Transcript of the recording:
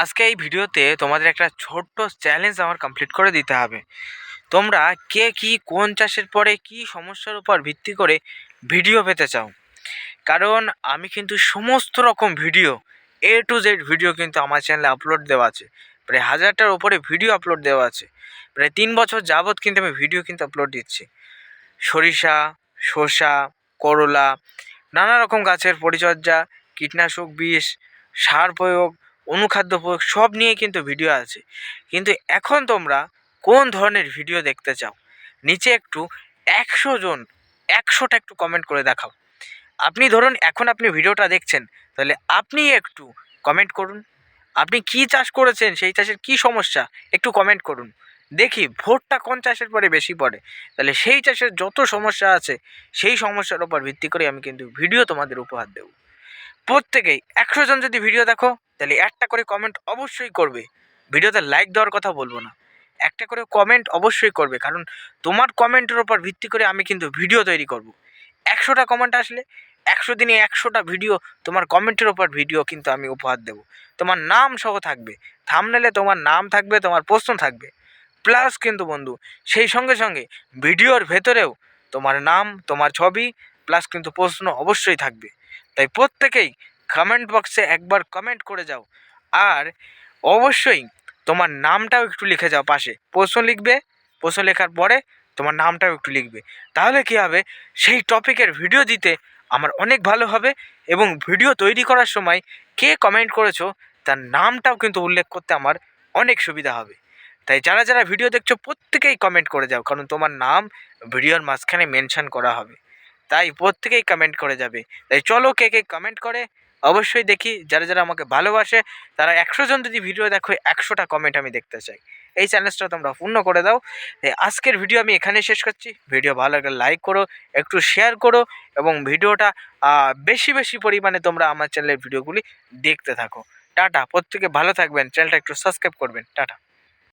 আজকে এই ভিডিওতে তোমাদের একটা ছোট্ট চ্যালেঞ্জ আমার কমপ্লিট করে দিতে হবে। তোমরা কে কি কোন চাষের পরে কি সমস্যার উপর ভিত্তি করে ভিডিও পেতে চাও। কারণ আমি কিন্তু সমস্ত রকম video A to Z video কিন্তু আমার চ্যানেলে আপলোড দেওয়া আছে। প্রায় হাজারটার উপরে ভিডিও আপলোড দেওয়া আছে। প্রায় তিন বছর যাবৎ কিন্তু আমি ভিডিও কিন্তু আপলোড দিচ্ছি। সরিষা, শসা, করলা, নানা রকম গাছের পরিচর্যা, কীটনাশক বিষ, সার প্রয়োগ অনুখাদ্য প্রয়োগ সব নিয়ে কিন্তু ভিডিও আছে। কিন্তু এখন তোমরা কোন ধরনের ভিডিও দেখতে চাও? নিচে একটু একশো জন, একশোটা একটু কমেন্ট করে দেখাও। আপনি ধরুন এখন আপনি ভিডিওটা দেখছেন, তাহলে আপনি একটু কমেন্ট করুন। আপনি কি চাষ করেছেন, সেই চাষের কি সমস্যা, একটু কমেন্ট করুন। দেখি ভোটটা কোন চাষের পরে বেশি পড়ে। তাহলে সেই চাষের যত সমস্যা আছে, সেই সমস্যার উপর ভিত্তি করে আমি কিন্তু ভিডিও তোমাদের উপহার দেবো। প্রত্যেকেই একশো জন যদি ভিডিও দেখো তাহলে একটা করে কমেন্ট অবশ্যই করবে। ভিডিওতে লাইক দেওয়ার কথা বলব না। একটা করে কমেন্ট অবশ্যই করবে, কারণ তোমার কমেন্টের ওপর ভিত্তি করে আমি কিন্তু ভিডিও তৈরি করব। একশোটা কমেন্ট আসলে একশো দিনে একশোটা ভিডিও তোমার কমেন্টের ওপর ভিডিও কিন্তু আমি উপহার দেবো। তোমার নাম সহ থাকবে। থামনেলে তোমার নাম থাকবে, তোমার প্রশ্ন থাকবে। প্লাস কিন্তু বন্ধু, সেই সঙ্গে সঙ্গে ভিডিওর ভেতরেও তোমার নাম, তোমার ছবি প্লাস কিন্তু প্রশ্ন অবশ্যই থাকবে। তাই প্রত্যেকেই কমেন্ট বক্সে একবার কমেন্ট করে যাও। আর অবশ্যই তোমার নামটাও একটু লিখে যাও পাশে। প্রশ্ন লিখবে, প্রশ্ন লেখার পরে তোমার নামটাও একটু লিখবে। তাহলে কী হবে? সেই টপিকের ভিডিও দিতে আমার অনেক ভালো হবে এবং ভিডিও তৈরি করার সময় কে কমেন্ট করেছ, তার নামটাও কিন্তু উল্লেখ করতে আমার অনেক সুবিধা হবে। তাই যারা যারা ভিডিও দেখছ, প্রত্যেকেই কমেন্ট করে যাও, কারণ তোমার নাম ভিডিওর মাঝখানে মেনশন করা হবে। তাই প্রত্যেকেই কমেন্ট করে যাবে। তাই চলো কে কে কমেন্ট করে অবশ্যই দেখি, যারা যারা আমাকে ভালোবাসে, তারা একশো জন যদি ভিডিও দেখো, একশোটা কমেন্ট আমি দেখতে চাই। এই চ্যানেলটা তোমরা পূর্ণ করে দাও। আজকের ভিডিও আমি এখানে শেষ করছি। ভিডিও ভালো লাগলে লাইক করো, একটু শেয়ার করো এবং ভিডিওটা বেশি বেশি পরিমাণে তোমরা আমার চ্যানেলের ভিডিওগুলি দেখতে থাকো। টাটা, প্রত্যেকে ভালো থাকবেন। চ্যানেলটা একটু সাবস্ক্রাইব করবেন। টাটা।